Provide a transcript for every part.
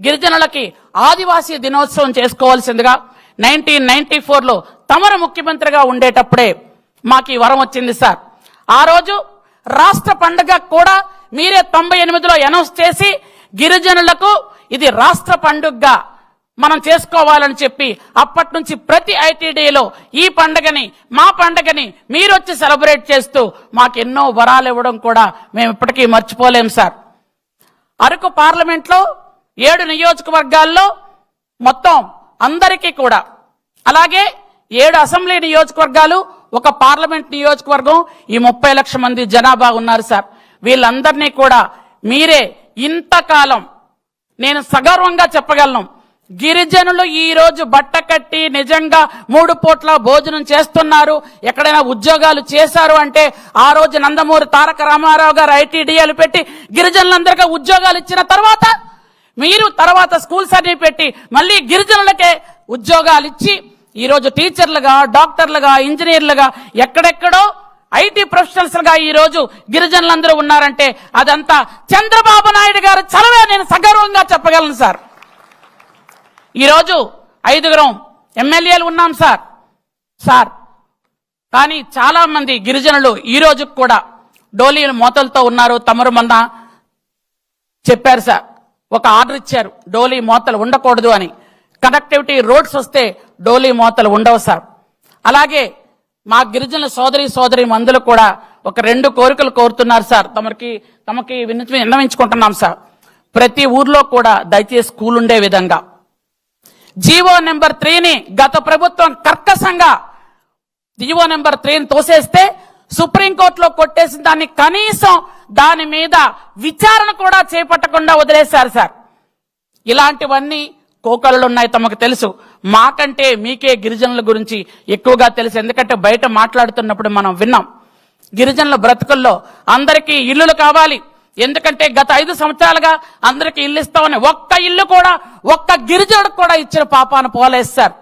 గిరిజనులకి ఆదివాసీ దినోత్సవం చేసుకోవాల్సిందిగా నైన్టీన్ నైన్టీ ఫోర్లో తమరు ముఖ్యమంత్రిగా ఉండేటప్పుడే మాకు ఈ వరం వచ్చింది సార్. ఆ రోజు రాష్ట్ర పండుగ కూడా మీరే తొంభై ఎనిమిదిలో అనౌన్స్ చేసి గిరిజనులకు ఇది రాష్ట్ర పండుగగా మనం చేసుకోవాలని చెప్పి అప్పటి నుంచి ప్రతి ఐటీడీలో ఈ పండగని మా పండగని మీరు వచ్చి సెలబ్రేట్ చేస్తూ మాకు ఎన్నో వరాలు ఇవ్వడం కూడా మేము ఇప్పటికీ మర్చిపోలేం సార్. అరకు పార్లమెంట్లో ఏడు నియోజకవర్గాల్లో మొత్తం అందరికీ కూడా. అలాగే ఏడు అసెంబ్లీ నియోజకవర్గాలు ఒక పార్లమెంట్ నియోజకవర్గం ఈ ముప్పై లక్షల మంది జనాభా ఉన్నారు సార్. వీళ్ళందరినీ కూడా మీరే ఇంతకాలం నేను సగర్వంగా చెప్పగలను. గిరిజనులు ఈ రోజు బట్ట కట్టి నిజంగా మూడు పూట్ల భోజనం చేస్తున్నారు. ఎక్కడైనా ఉద్యోగాలు చేశారు అంటే ఆ రోజు నందమూరి తారక రామారావు గారు ఐటీడీఏలు పెట్టి గిరిజనులందరికీ ఉద్యోగాలు ఇచ్చిన తర్వాత మీరు తర్వాత స్కూల్స్ అన్ని పెట్టి మళ్ళీ గిరిజనులకే ఉద్యోగాలు ఇచ్చి ఈరోజు టీచర్లుగా డాక్టర్లుగా ఇంజనీర్లుగా ఎక్కడెక్కడో ఐటీ ప్రొఫెషనల్స్గా ఈ రోజు గిరిజనులందరూ ఉన్నారంటే అదంతా చంద్రబాబు నాయుడు గారు చలవే నేను సగర్వంగా చెప్పగలను సార్. ఈరోజు ఐదుగురం ఎమ్మెల్యేలు ఉన్నాం సార్. సార్ కానీ చాలా మంది గిరిజనులు ఈ రోజు కూడా డోలీ మోతలతో ఉన్నారు. తమరు మొన్న చెప్పారు సార్. ఒక ఆర్డర్ ఇచ్చారు డోలీ మోతలు ఉండకూడదు అని. కనెక్టివిటీ రోడ్స్ వస్తే డోలీ మోతలు ఉండవు సార్. అలాగే మా గిరిజనుల సోదరి సోదరి మందులు కూడా ఒక రెండు కోరికలు కోరుతున్నారు సార్. తమకి తమకి విన్నవించుకుంటున్నాం సార్. ప్రతి ఊర్లో కూడా దయచేసి స్కూల్ ఉండే విధంగా. జీవో నెంబర్ త్రీని గత ప్రభుత్వం కర్కశంగా జీవో నెంబర్ త్రీని తోసేస్తే సుప్రీంకోర్టులో కొట్టేసిన దాన్ని కనీసం దాని మీద విచారణ కూడా చేపట్టకుండా వదిలేశారు సార్. ఇలాంటివన్నీ కోకలు ఉన్నాయి తమకు తెలుసు. మాకంటే మీకే గిరిజనుల గురించి ఎక్కువగా తెలుసు. ఎందుకంటే బయట మాట్లాడుతున్నప్పుడు మనం విన్నాం. గిరిజనుల బ్రతుకుల్లో అందరికీ ఇల్లులు కావాలి. ఎందుకంటే గత ఐదు సంవత్సరాలుగా అందరికీ ఇల్లు ఇస్తామని ఒక్క ఇల్లు కూడా ఒక్క గిరిజనుడికి కూడా ఇచ్చిన పాపాన పోలేదు సార్.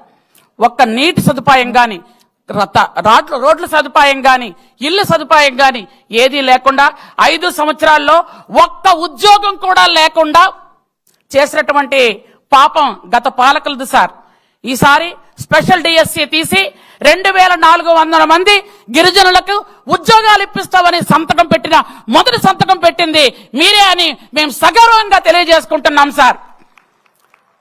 ఒక్క నీటి సదుపాయం కానీ రత- రాడ్ల రోడ్ల సదుపాయం కానీ ఇల్లు సదుపాయం కానీ ఏదీ లేకుండా ఐదు సంవత్సరాల్లో ఒక్క ఉద్యోగం కూడా లేకుండా చేసినటువంటి పాపం గత పాలకులది సార్. ఈసారి స్పెషల్ డిఎస్సి తీసి రెండు వేల నాలుగు వందల మంది గిరిజనులకు ఉద్యోగాలు ఇప్పిస్తామని సంతకం పెట్టిన మొదటి సంతకం పెట్టింది మీరే అని మేము సగర్వంగా తెలియజేసుకుంటున్నాం సార్.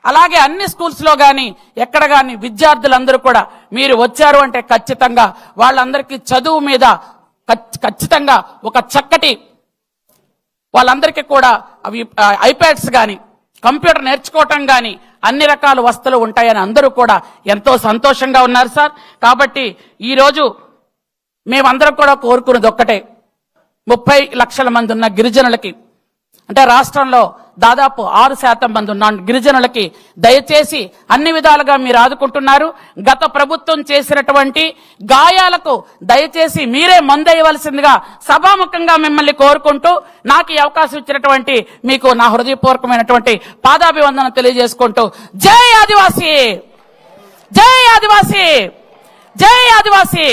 అలాగే అన్ని స్కూల్స్లో కానీ ఎక్కడ కానీ విద్యార్థులందరూ కూడా మీరు వచ్చారు అంటే ఖచ్చితంగా వాళ్ళందరికీ చదువు మీద ఖచ్చితంగా ఒక చక్కటి వాళ్ళందరికీ కూడా అవి ఐప్యాడ్స్ కానీ కంప్యూటర్ నేర్చుకోవటం కానీ అన్ని రకాల వస్తువులు ఉంటాయని అందరూ కూడా ఎంతో సంతోషంగా ఉన్నారు సార్. కాబట్టి ఈరోజు మేమందరం కూడా కోరుకున్నది ఒక్కటే. ముప్పై లక్షల మంది ఉన్న గిరిజనులకి అంటే రాష్ట్రంలో దాదాపు ఆరు శాతం మంది ఉన్న గిరిజనులకి దయచేసి అన్ని విధాలుగా మీరు ఆదుకుంటున్నారు. గత ప్రభుత్వం చేసినటువంటి గాయాలకు దయచేసి మీరే మందేయవలసిందిగా సభాముఖంగా మిమ్మల్ని కోరుకుంటూ నాకు ఈ అవకాశం ఇచ్చినటువంటి మీకు నా హృదయపూర్వకమైనటువంటి పాదాభివందనం తెలియజేసుకుంటూ జై ఆదివాసీ! జై ఆదివాసీ! జై ఆదివాసీ!